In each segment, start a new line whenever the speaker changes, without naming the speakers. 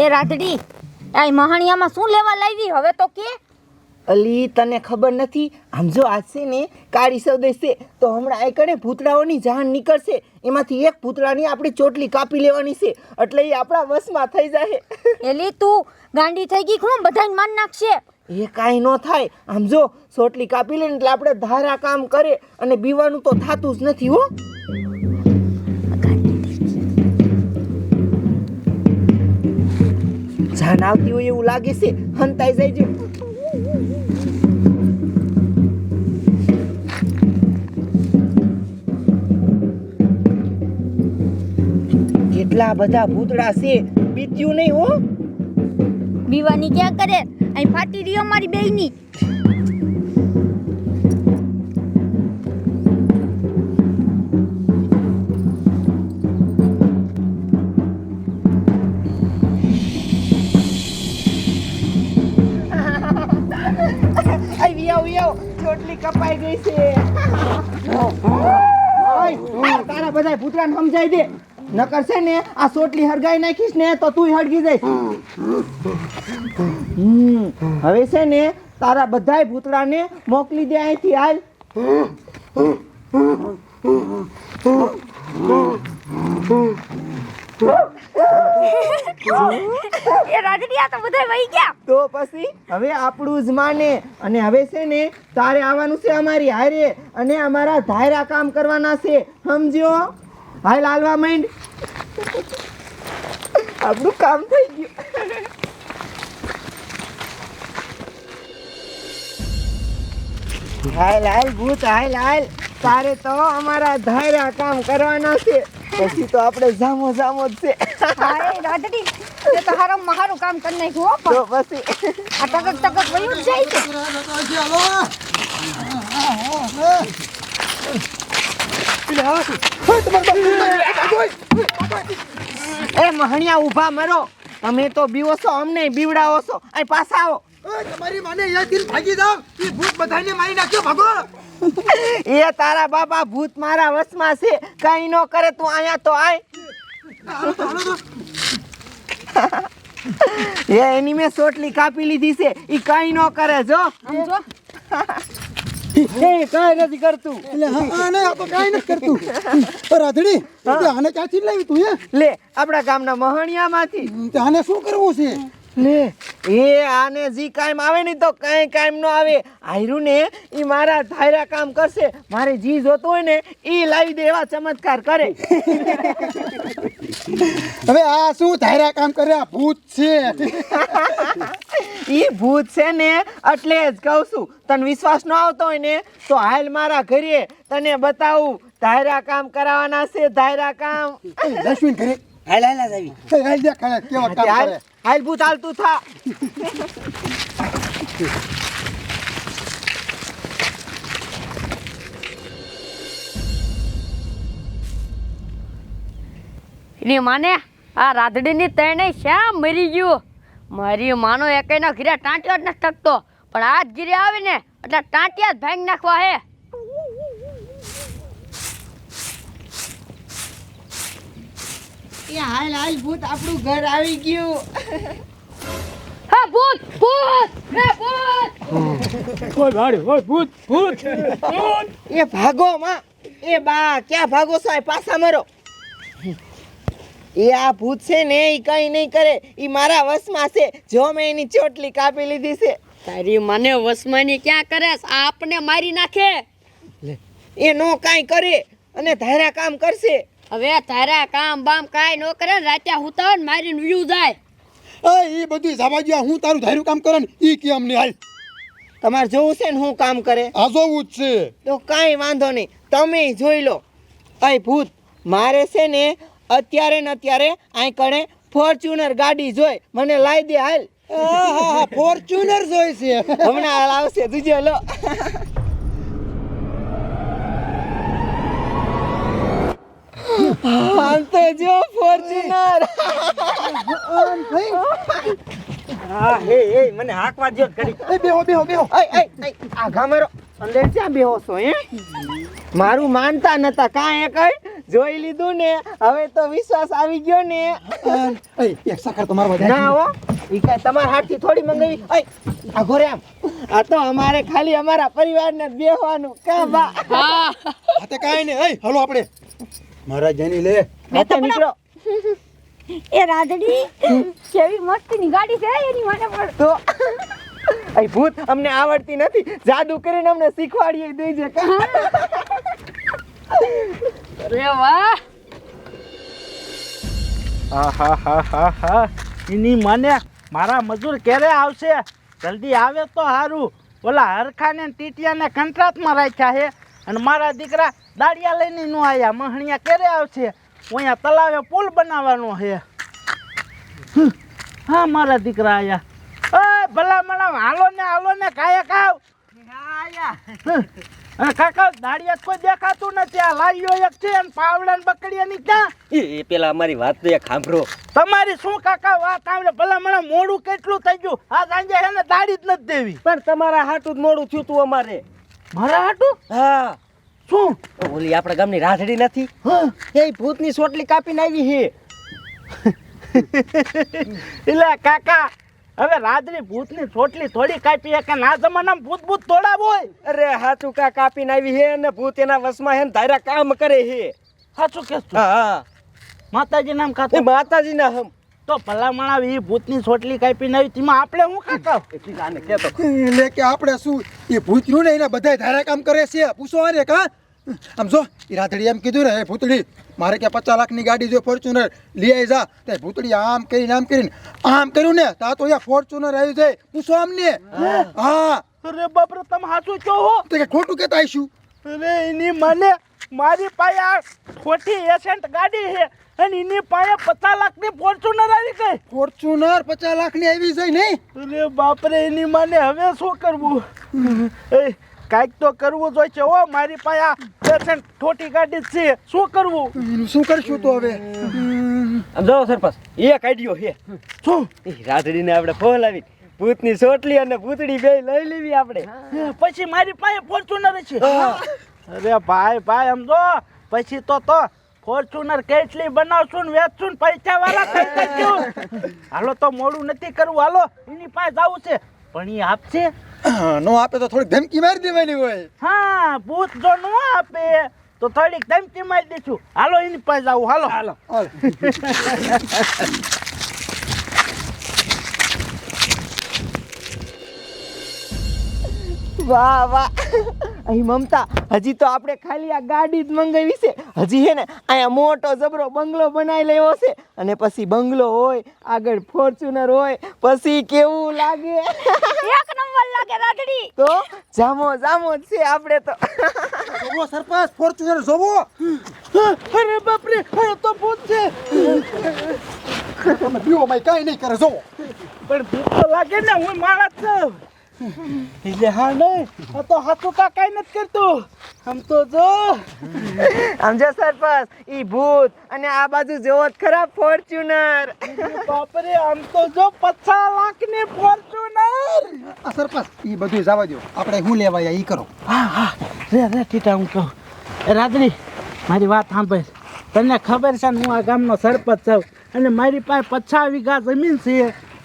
એ રાધડી આ મહાણિયામાં શું લેવા લાવી હવે તો કે?
અલી તને ખબર નથી? આમ જો આજ છે ને કાળી સૌદેશ છે તો હમણાં એ કણે ભૂતડાઓની જાન નીકળશે. એમાંથી એક ભૂતડાની આપણી ચોટલી કાપી લેવાની છે એટલે એ આપણા વશમાં થઈ જાય
એલી તું ગાંડી થઈ ગઈ ખું બધાને માન નાખશે.
એ કાંઈ ન થાય. આમ જો ચોટલી કાપી લે એટલે આપણે ધારા કામ કરે અને બીવાનું તો થતું જ નથી હો. જાન આવતી હોય એવું લાગે છે? હંતાઈ જાય છે કેટલા બધા ભૂતડા છે, બીત્યું નહીં હો.
બીવાની ક્યાં કરે? અહીં ફાટી રહ્યો મારી બેયની.
ચોટલી કપાઈ ગઈ છે. તારા બધા ભૂતરાને સમજાઈ દે. નકર છે ને, આ સોટલી હરગાઈ નાખીશ ને, તો તું હળગી જઈશ. હવે છે ને, તારા બધાય ભૂતડાને મોકલી દે અહીંથી, હાલ. આપણું જ માને અને હવે છે ને તારે આવવાનું છે અમારી હારે અને અમારા ધાયરા કામ કરવાના છે, સમજ્યો? હાલ હાલવા માંડ. આપણું કામ થઈ ગયું. હાલ હાલ ભૂત, હાલ હાલ. તારે તો અમારા ધાયરા કામ કરવાના છે. પછી તો આપણે જામો જામો જ છે.
હાય રાધડી. તે તો હારો મારું કામ કરી નાખ્યું હો
તો પછી.
આ ટકક ટકક વયું જ જાય છે.
એ મહણિયા ઊભા મરો. અમે તો બીવો છો અમને બીવડાવો છો અહીં પાછા આવો.
તમારી માને દિલ ભાગી જાવ એ ભૂત બધાને મારી નાખ્યો ભાગો.
એ તારા બાપા ભૂત મારા વશમાં છે. કઈ ન કરે તું અહીંયા તો આય. એ એની મેં સોટલી કાપી લીધી છે. એ કઈ ન કરે જો.
કાંઈ નથી કરતું. આને આ તો નથી કરતું. રાધડી આને ક્યાંથી લાવી તું
લે આપણા ગામના મહણિયામાંથી.
આને શું કરવું છે?
લે એ આને જી કાયમ આવે ને તો કાંઈ કાયમ ન આવે. આયરું ને એ મારા ધાયરા કામ કરશે. મારે જી જોતો હોય ને એ લાવી દે એવા ચમત્કાર કરે.
હવે આ શું ધાયરા કામ કરે? આ ભૂત છે.
એ ભૂત છે ને એટલે જ કહું છું તને વિશ્વાસ ન આવતો હોય ને તો હાલ મારા ઘરે તને બતાવું. ધાયરા કામ કરાવવાના છે ધાયરા કામ.
લક્ષ્મી કરે
હાલ હાલ
સાહેબ હાલ. ખરે કેવો કામ
હાલ.
કરે.
હાલ ભૂત હાલતું થા.
એની માને આ રાધડીની તણે શ્યામ મરી ગયું. મારી માનો એકઈના ઘીરા ટાંટિયો જ નથી થકતો. પણ આ જ ઘીરે આવે ને એટલે ટાંટિયા જ ભાંગી નાખવા હે.
એ હાલ હાલ ભૂત આપણું ઘર આવી ગયું.
હા ભૂત ભૂત હે ભૂત.
એ ભાગો માં. એ બા ક્યાં ભાગો છો? આ પાછા મરો. એ આ ભૂત છે ને એ કઈ નહીં કરે. એ મારા વશમાં છે. જો મેં એની ચોટલી કાપી લીધી છે.
તારી મને વસમાની ક્યાં કરે આ આપને મારી નાખે.
એ નો કાંઈ કરે અને ધારા કામ કરશે.
હવે તારા કામ બામ કાંઈ ન કરે ને રાત્યા હુતા ને મારી વ્યૂ જાય.
એ ઈ બધું જવા હું તારું ધાર્યું કામ કરે ને ઈ કે અમને હાલ.
તમારે જોવું છે ને હું કામ કરે?
આ જોવું જ છે.
તો કાંઈ વાંધો નહીં. તમે જોઈ લો. અય ભૂત મારે છે ને અત્યારે ને અત્યારે અહીં કણે ફોર્ચ્યુનર ગાડી જોઈ. મને લાવી દે હાલ.
હા હા ફોર્ચ્યુનર જોઈ છે.
હમણાં હાલ આવશે. તુજો લો. આમ જો ફોર્ચ્યુનર.
હા હે હે મને હાકવા દ્યો જ ઘડી
એ બેહો બેહો બેહો.
એ એ અય આ ગામરો અંદર ક્યાં બેહો છો હે? મારું માનતા નતા કાંઈ કઈ? જોઈ લીધું ને હવે તો વિશ્વાસ આવી ગયો ને.
એ એક સાકર તો મારવા
ના હો. ઈ કાય તમાર હાથથી થોડી મંગાવી. એ આ ઘોરે આમ. આ તો અમારે ખાલી અમારા પરિવારને બેહવાનું. કા બા?
હા. તે કાંઈ નહીં. એ હાલો આપણે. મારા જેની લે.
નીકળો.
એ રાધડી કેવી મસ્તીની ગાડી છે એની મને પણ.
તો અય ભૂત અમને આવડતી નથી. જાદુ કરીને અમને શીખવાડી દેજે
અરે વાહ.
હા હા હા હા હા. એની મને મારા મજૂર ક્યારે આવશે? જલ્દી આવે તો સારું ઓલા હરખાને ને ટીટિયાને કંટ્રાટમાં રાખ્યા છે. અને મારા દીકરા દાડિયા લઈને નો આવ્યા મહણિયા ક્યારે આવશે? અહીંયા તલાવે પુલ બનાવવાનો છે હા મારા દીકરા આયા. એ ભલા મણા હાલો ને હાલો ને કાયક હમ, કાકા દાડિયા કોઈ દેખાતું નથી આ લાઈયો એક છે અને પાવડા ને બકડીયાની ક્યાં?
એ પેલા અમારી વાત તો એક સાંભળો.
તમારી શું કાકા વાત આવડે ભલા મને મોડું કેટલું થઈ ગયું? આ સાંજે હે ને દાડી જ નથી દેવી.
પણ તમારા હાટું જ મોડું થયું તું અમારે.
મારા હાટું?
હા.
શું?
ઓલી આપણા ગામની રાધડી નથી? એ ભૂતની સોટલી કાપીને આવી છે
એટલે કાકા હવે રાધડી ભૂતની ચોટલી થોડી કાપી કે ના જમાનામાં ભૂત ભૂત થોડા હોય
અરે હાચું કા કાપીને આવી છે ને ભૂત એના વસમાં હે ને ધારા કામ કરે છે
સાચું કે
હા હા.
માતાજી નામ
એ
માતાજી
ના હમ.
તો ભલામણ આવી એ ભૂતની ચોટલી કાપીને આવી તેમાં આપણે શું કાકા
એટલી આને કહેતો
લે કે આપણે શું એ ભૂતનું ને એના બધા ધારા કામ કરે છે. પૂછો અરે કા આમ જો એ રાધડી એમ કીધું ને એ ભૂતડી મારે કે પચાસ લાખની ગાડી જો ફોર્ચ્યુનર લઈ આવી જા. તે ભૂતડી આમ કરીને આમ કરીને આમ કર્યું ને તા તો અહીંયા ફોર્ચ્યુનર આવી જાય. પૂછો આમને. હા.
અરે બાપરે તમે સાચું કહો હો.
તો કે ખોટું કહેતા આવીશું.
અરે એની મને મારી પાસે આ ખોટી એસેન્ટ ગાડી છે અને એની પાસે પચાસ લાખની ફોર્ચ્યુનર આવી ગઈ.
ફોર્ચ્યુનર પચાસ લાખની આવી જાય નહીં?
અરે બાપરે એની માને હવે શું કરવું? એ કાંઈક તો કરવું જોઈએ છે હો મારી પાસે આ પેશન્ટ ખોટી ગાડી છે. શું કરવું?
શું કરશું તો હવે?
જો સરપંચ એક આઈડિયો છે.
શું?
રાજડીને આપણે ફોન આવી ભૂતની ચોટલી અને ભૂતડી બે લઈ લેવી આપણે.
પછી મારી પાસે ફોર્ચ્યુનર છે. અરે ભાઈ ભાઈ આમ જો. પછી તો તો ફોર્ચ્યુનર કેટલી બનાવશું ને વેચશું ને પૈસા વાળા થઈ જશું હાલો તો મોડું નથી કરવું. હાલો એની પાસે જવું છે. પણ એ આપશે?
નો આપે તો થોડીક ધમકી મારી દેવાની હોય.
હા ભૂત જો નો આપે તો થોડીક ધમકી મારી દઈશું. હાલો એની પાસે જવું હાલો. હાલો.
વાહ વાહ. અહીં મમતા હજી તો આપણે ખાલી આ ગાડી જ મંગાવી છે. હજી હે ને અહીંયા મોટો જબરો બંગલો બનાવી લેવો છે. અને પછી બંગલો હોય આગળ ફોર્ચ્યુનર હોય પછી કેવું લાગે?
એક નંબર લાગે રાધડી
તો જામો જામો જ છે આપણે તો.
જોવો સરપંચ ફોર્ચ્યુનર જોવો.
અરે બાપરે અરે તો ભૂત છે.
તમે બીઓ માય કાઈ નહીં કરે જોવો.
પણ ભૂત તો લાગે ને હું માણસ છું. એટલે હા નહીં આ તો હાથું કા કઈ નથી કરતું આમ તો જો
સમજો સરપંચ ઈ ભૂત અને આ બાજુ જોવો જ ખરા ફોર્ચ્યુનર
બાપરે આમ તો જો પચાસ લાખની ફોર્ચ્યુનર
આ સરપંચ એ બધું જવા દો આપણે હું લેવા ઈ કરો
હા હા રે રે ટીટા હું કહું રાત્રી મારી વાત સાંભળ તને ખબર છે ને હું આ ગામનો સરપંચ છું અને મારી પાસે પચાસ વીઘા જમીન છે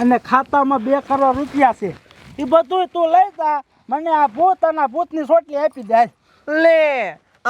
અને ખાતામાં બે કરોડ રૂપિયા છે. એ બધું તું લઈ જા. મને આ ભૂત અને ભૂતની સોટલી આપી જાય
લે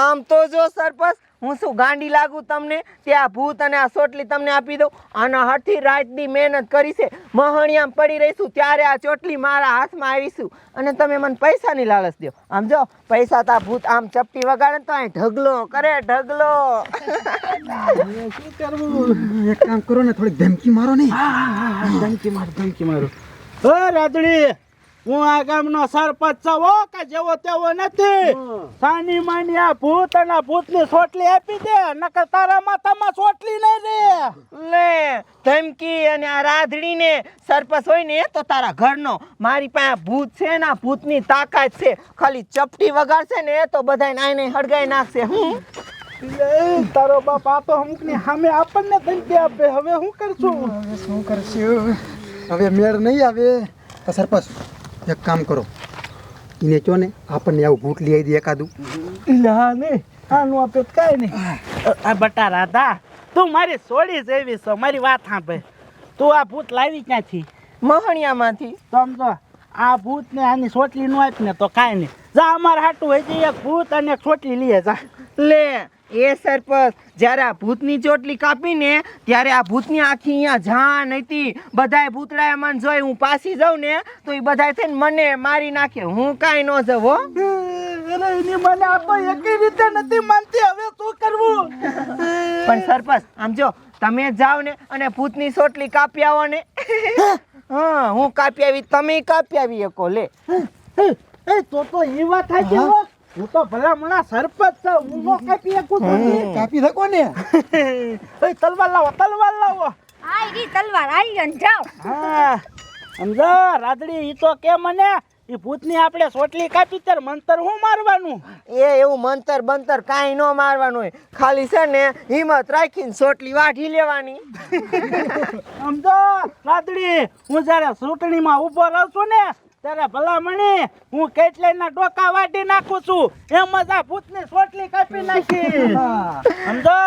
આમ તો જો સરપંચ હું શું ગાંડી લાગુ તમને? ત્યાં ભૂત અને આ ચોટલી તમને આપી દઉં? આના હરથી રાતની મહેનત કરી છે. મહણિયામ પડી રહીશું ત્યારે આ ચોટલી મારા હાથમાં આવીશું. અને તમે મને પૈસાની લાલચ દો આમ જો પૈસા તા ભૂત આમ ચપટી વગાડે તો અહીં ઢગલો કરે ઢગલો.
શું કરવું
એક કામ કરો ને થોડીક ધમકી મારો નહીં
ધમકી મારો ધમકી મારો. ઓ રાદડી હું આ ગામનો સરપંચ છો કે જેવો તેવો નથી. સાની માની આ ભૂત અને ભૂતની સોટલી આપી દે નકર તારા માથામાં સોટલી નહીં રે
લે ધમકી અને આ રાધડીને સરપંચ હોય ને તો તારા ઘરનો. મારી પાસે ભૂત છે ને આ ભૂતની તાકાત છે. ખાલી ચપટી વગાડશે ને તો બધાને આઈને હળગાઈ નાખશે હું?
એ, તારો બાપ આ તો અમુકની સામે આપણને ધમકી આપે. હવે શું કરશું?
હવે શું કરશું? હવે મેળ નહીં આવે. સરપંચ એક કામ કરો. એને ચો ને આપણને આવું ભૂત લઈ આવી દે એકાદું.
હા ને આનું આપે કાંઈ નહીં. આ બટા રાધા તું મારી સોડી જેવી છો મારી વાત સાંભળે. તું આ ભૂત લાવી ક્યાંથી?
મહણિયામાંથી.
સમજો આ ભૂત ને આની સોટલી નો આપી ને તો કાંઈ નહીં. જા અમારે હાટું હજી એક ભૂત અને એક સોટલી લઈએ જા.
લે. એ સરપંચ જ્યારે આ ભૂતની ચોટલી કાપીને ત્યારે આ ભૂતની આખી અહીંયા જાન હતી. બધાય ભૂતડાએ મને જોઈ હું પાછી જાઉં ને તો એ બધાય થઈને મને મારી નાખે. હું કાંઈ ન જવો
અરે એની મને આ તો રીતે નથી માનતી. હવે શું કરવું?
પણ સરપંચ આમ જો તમે જાઓ ને અને ભૂતની ચોટલી કાપી આવો ને. હા હું કાપી આવી તમે કાપી આવી શકો લે.
એ તો તો એ વાત થાય છે હો. તો ભલા મણા સરપંચ છે. હું નો કાપી શકું છું.
કાપી શકો ને?
એ તલવાર લાવો તલવાર લાવો.
આ ઈ તલવાર આઈ અને જાવ
હા સમજો રાદડી ઈ તો કે મને ઈ ભૂતની આપણે સોટલી કાપી ત્યારે મંતર હું મારવાનું?
એ એવું મંતર બંતર કાંઈ ન મારવાનું હોય. ખાલી છે ને હિંમત રાખીને સોટલી વાઢી લેવાની.
સમજો રાદડી હું જ્યારે ચૂંટણીમાં ઊભો રહું છું ને ત્યારે ભલામણી હું કેટલાયના ડોકા વાટી નાખું છું. એમ જ આ ભૂતની સોટલી કાપી નાખી સમજો?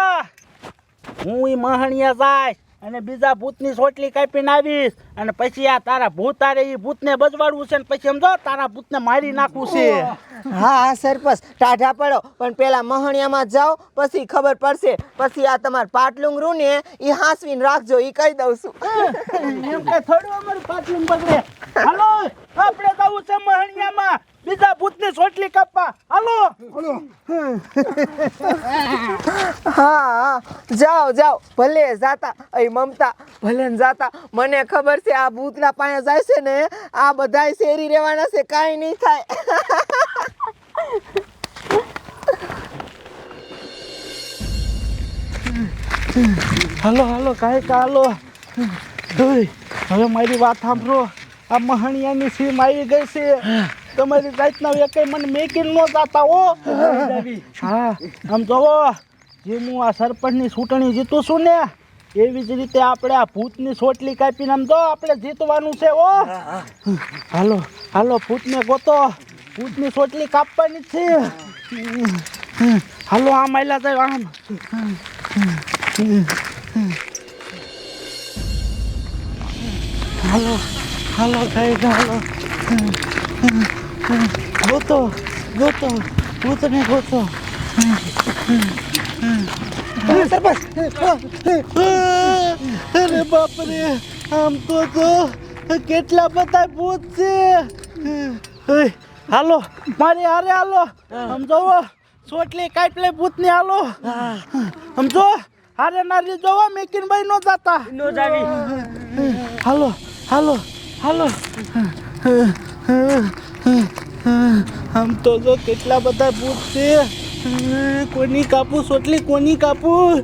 હું એ મહણિયા જાય અને બીજા ભૂતની સોટલી કાપીને આવીશ અને પછી આ તારા ભૂત તારે ઈ ભૂતને બજવાડવું છે ને પછી સમજો? તારા ભૂતને મારી નાખવું છે.
હા હા સરપંચ ટાઢા પડો. પણ પેલા મહણિયામાં જાઓ પછી ખબર પડશે. પછી આ તમાર પાટલુંગ રૂ ને એ હાંસવીને રાખજો એ કહી દઉં છું.
એમ કે થોડું અમારું પાટલુંગ બગડે. હાલો. આપણે જવું છે મહણિયામાં. બીજા ભૂતની સોટલી કાપવા. હાલો?
હા હા. જાઓ જાઓ. ભલે જાતા. એ મમતા ભલે જાતા. મને ખબર છે આ ભૂતના પાસે જાય છે ને આ બધાય શેરી રહેવાના છે કાંઈ નહીં થાય.
હાલો હાલો કાંઈક હાલો. હવે મારી વાત સાંભળો. આ મહણિયાની સીમ આવી ગઈ છે. તમારી જાતના વેકઈ મને મેકીને નો જાતા ઓ હા, આમ જોવો, જે હું આ સરપંચની ચૂંટણી જીતું છું ને, એવી જ રીતે આપણે આ ભૂતની સોટલી કાપીને આમ જો, આપણે જીતવાનું છે ઓ હાલો હાલો, ભૂતને ગોતો. ભૂતની સોટલી કાપવાની છે. હાલો, આમ આયલા જાય, આમ. હાલો. હાલો કઈ હાલો ગોતો ગોતો ભૂતને ગોતો અરે બાપરે આમ તો જો કેટલા બધા ભૂત છે? હાલો મારી હારે હાલો. સમજો સોટલી કાપલે ભૂતની હાલો. સમજો હારે નારી જોવા મેકીન ભાઈ નો જાતા નો જાવી. હાલો હાલો. હાલો. આમ તો જો કેટલા બધા ભૂત છે. કોની કાપું સોટલી કોની કાપું?